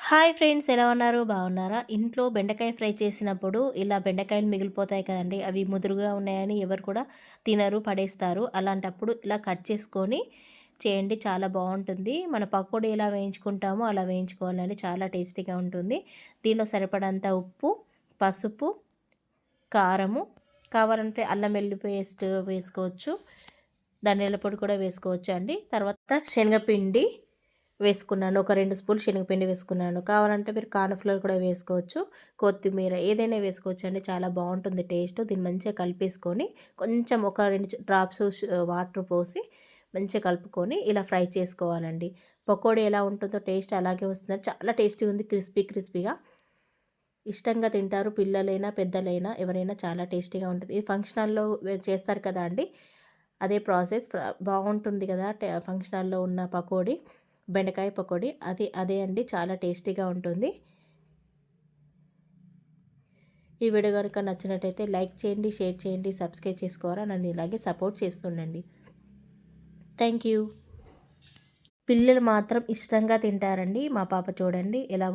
Hi friends ఎలా ఉన్నారు? బాగున్నారా? ఇంట్లో బెండకాయ ఫ్రై చేసినప్పుడు ఇలా బెండకాయలు మిగిలిపోతాయి కదండి. అవి ముదురుగా ఉన్నాయని ఎవరు కూడా తినరు పడేస్తారు. అలాంటప్పుడు ఇలా కట్ చేసుకొని చేయండి చాలా బాగుంటుంది. మన పకోడీ ఎలా వేయించుకుంటామో అలా వేయించుకోవాలండి చాలా టేస్టీగా ఉంటుంది. దీనిలో సరిపడంత ఉప్పు పసుపు కారము కావాలంటే అల్లం వెల్లి పేస్ట్ వేసుకోవచ్చు ధనియాల పొడి కూడా వేసుకోవచ్చు అండి తర్వాత శనగపిండి వేసుకున్నాను. ఒక రెండు స్పూన్లు శనగపిండి వేసుకున్నాను. కావాలంటే మీరు కార్న్ఫ్లవర్ కూడా వేసుకోవచ్చు. కొత్తిమీర ఏదైనా వేసుకోవచ్చు అండి చాలా బాగుంటుంది టేస్ట్. దీన్ని మంచిగా కలిపేసుకొని కొంచెం ఒక రెండు డ్రాప్స్ వాటర్ పోసి మంచిగా కలుపుకొని ఇలా ఫ్రై చేసుకోవాలండి. పకోడీ ఎలా ఉంటుందో టేస్ట్ అలాగే వస్తుంది చాలా టేస్టీగా ఉంది. క్రిస్పీ క్రిస్పీగా. ఇష్టంగా తింటారు పిల్లలైనా పెద్దలైనా ఎవరైనా చాలా టేస్టీగా ఉంటుంది. ఇది ఫంక్షనల్లో చేస్తారు కదా అండి. అదే ప్రాసెస్. బాగుంటుంది కదా ఫంక్షనల్లో ఉన్న పకోడీ. బెండకాయ పకోడీ అది అదే అండి చాలా టేస్టీగా ఉంటుంది. ఈ వీడియో కనుక నచ్చినట్టయితే లైక్ చేయండి షేర్ చేయండి సబ్స్క్రైబ్ చేసుకోవాలా నన్ను ఇలాగే సపోర్ట్ చేస్తుండండి. Thank you. పిల్లలు మాత్రం ఇష్టంగా తింటారండి. మా పాప చూడండి ఎలా